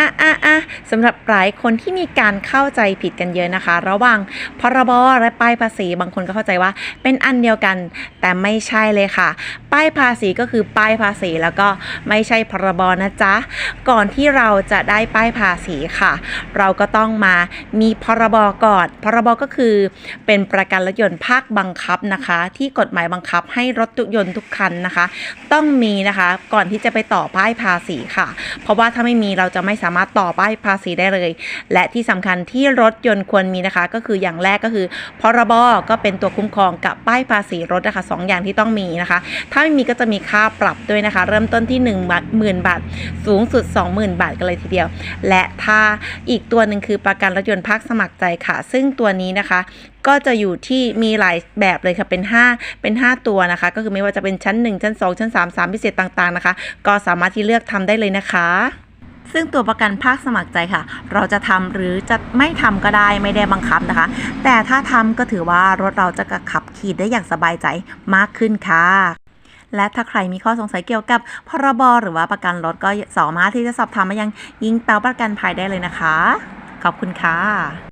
อะอะอะสำหรับหลายคนที่มีการเข้าใจผิดกันเยอะนะคะ ระหว่างพรบและป้ายภาษี บางคนก็เข้าใจว่าเป็นอันเดียวกันแต่ไม่ใช่เลยค่ะ ป้ายภาษีก็คือป้ายภาษี แล้วก็ไม่ใช่พรบนะจ๊ะ ก่อนที่เราจะได้ป้ายภาษีค่ะ เราก็ต้องมามีพรบก่อน พรบก็คือเป็นประกันรถยนต์ภาคบังคับนะคะ ที่กฎหมายบังคับให้รถยนต์ทุกคันนะคะ ต้องมีนะคะก่อนที่จะไปต่อป้ายภาษีค่ะ เพราะว่าถ้าไม่มีเราจะไม่สามารถต่อป้ายภาษีได้เลย และที่สำคัญที่รถยนต์ควรมีนะคะ ก็คืออย่างแรกก็คือพรบก็เป็นตัวคุ้มครองกับป้ายภาษีรถนะคะสองอย่างที่ต้องมีนะคะ ถ้าไม่มีก็จะมีค่าปรับด้วยนะคะ เริ่มต้นที่1บาทหมื่นบาท สูงสุด 20,000 บาทกันเลยทีเดียว และถ้าอีกตัวหนึ่งคือประกันรถยนต์ภาคสมัครใจค่ะ ซึ่งตัวนี้นะคะก็จะอยู่ที่มีหลายแบบเลยค่ะเป็น 5 เป็น 5 ตัวนะคะ ก็คือไม่ว่าจะเป็นชั้น 1 ชั้น 2 ชั้น 3 3 พิเศษต่างๆนะคะ ก็สามารถที่เลือกทำได้เลยนะคะ ซึ่งตัวประกันภาคสมัครใจค่ะ เราจะทำหรือจะไม่ทำก็ได้ไม่ได้บังคับนะคะ แต่ถ้าทำก็ถือว่ารถเราจะขับขี่ได้อย่างสบายใจมากขึ้นค่ะและถ้าใครมีข้อสงสัยเกี่ยวกับพรบหรือว่าประกันรถก็สามารถที่จะสอบถามมายังยิงเปาประกันภัยได้เลยนะคะ ขอบคุณค่ะ